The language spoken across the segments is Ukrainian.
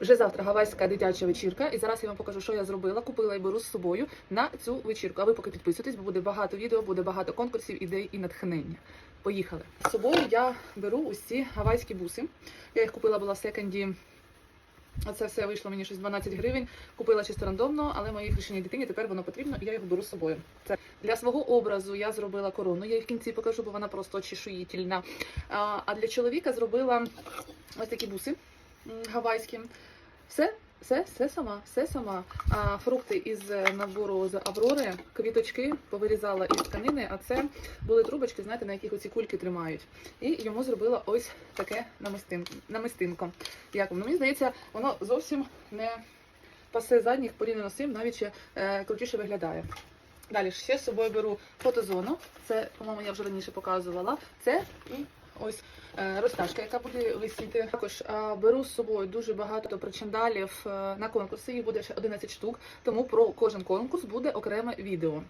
Вже завтра гавайська дитяча вечірка, і зараз я вам покажу, що я зробила. Купила і беру з собою на цю вечірку. А ви поки підписуйтесь, бо буде багато відео, буде багато конкурсів, ідей і натхнення. Поїхали. З собою я беру ці гавайські буси. Я їх купила була в секонді. Оце все вийшло мені щось 12 гривень. Купила чисто рандомно, але моїй грішеній дитині тепер воно потрібно, і я його беру з собою. Це для свого образу я зробила корону. Я її в кінці покажу, бо вона просто чешуїтельна. А, а для чоловіка зробила ось такі буси гавайські. Все, все, все сама, все сама. А, фрукти із набору з Аврори, квіточки повирізала із тканини, а це були трубочки, знаєте, на яких оці кульки тримають. І йому зробила ось таке намистин, намистинко. Як? Ну, мені здається, воно зовсім не пасе задніх порівняно з цим, навіть ще е, крутіше виглядає. Далі ще з собою беру фотозону. Це, по-моєму, я вже раніше показувала. Це і ось е, розтяжка, яка буде висіти. Також е, беру з собою дуже багато причандалів е, на конкурси. Їх буде ще 11 штук, тому про кожен конкурс буде окреме відео.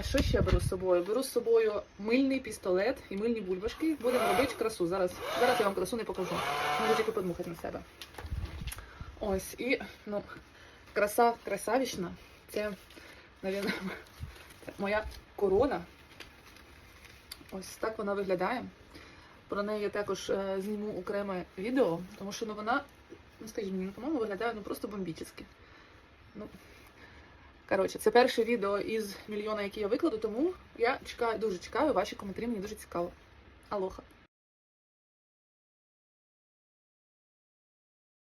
Що ще беру з собою? Беру з собою мильний пістолет і мильні бульбашки. Будемо робити красу. Зараз, зараз я вам красу не покажу. Можу тільки подмухати на себе. Ось, і ну, краса красавічна. Це, навіть, моя корона. Ось так вона виглядає. Про неї я також е, зніму окреме відео, тому що ну, вона, ну скажімо, мені, по-моєму, виглядає ну, просто бомбічески. Ну, коротше, це перше відео із мільйона, які я викладу, тому я чекаю, дуже чекаю ваші коментарі, мені дуже цікаво. Алоха.